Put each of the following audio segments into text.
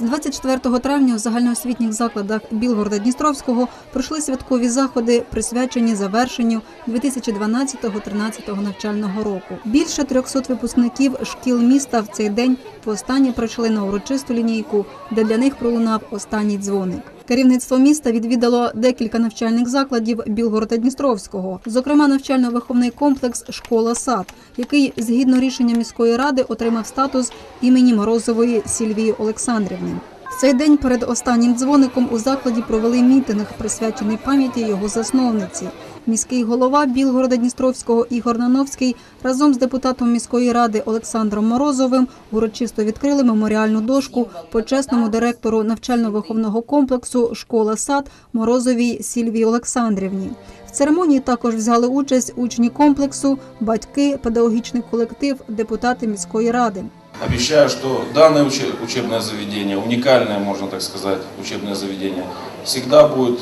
З 24 травня у загальноосвітніх закладах Білгорода Дністровського пройшли святкові заходи, присвячені завершенню 2012-13 навчального року. Більше 300 випускників шкіл міста в цей день востаннє пройшли на урочисту лінійку, де для них пролунав останній дзвоник. Керівництво міста відвідало декілька навчальних закладів Білгорода Дністровського, зокрема навчально-виховний комплекс Школа сад, який згідно рішення міської ради отримав статус імені Морозової Сільвії Олександрівни. В цей день перед останнім дзвоником у закладі провели мітинг, присвячений пам'яті його засновниці. Міський голова Білгорода Дністровського Ігор Нановський разом з депутатом міської ради Олександром Морозовим урочисто відкрили меморіальну дошку почесному директору навчально-виховного комплексу Школа сад Морозовій Сільвії Олександрівні. В церемонії також взяли участь учні комплексу, батьки, педагогічний колектив, депутати міської ради. Обещаю, что данное уче- учебное заведение, уникальное, можно так сказать, учебное заведение, всегда будет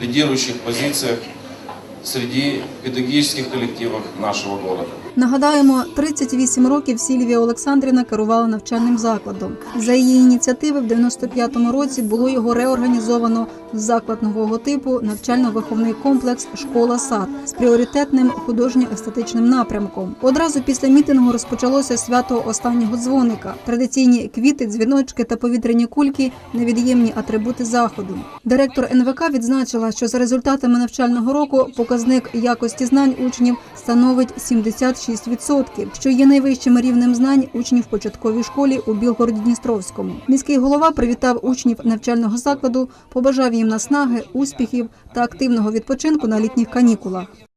лидирующих позициях среди педагогических коллективов нашего города. Нагадаємо, 38 років Сільвія Олександрівна керувала навчальним закладом. За її ініціативи в 95-му році було його реорганізовано в заклад нового типу навчально-виховний комплекс Школа сад з пріоритетним художньо-естетичним напрямком. Одразу після мітингу розпочалося свято останнього дзвоника. Традиційні квіти, дзвіночки та повітряні кульки невід'ємні атрибути заходу. Директор НВК відзначила, що за результатами навчального року показник якості знань учнів становить 76%, що є найвищим рівнем знань учнів початковій школі у Білгороді Дністровському. Міський голова привітав учнів навчального закладу, побажав їм наснаги, успіхів та активного відпочинку на літніх канікулах.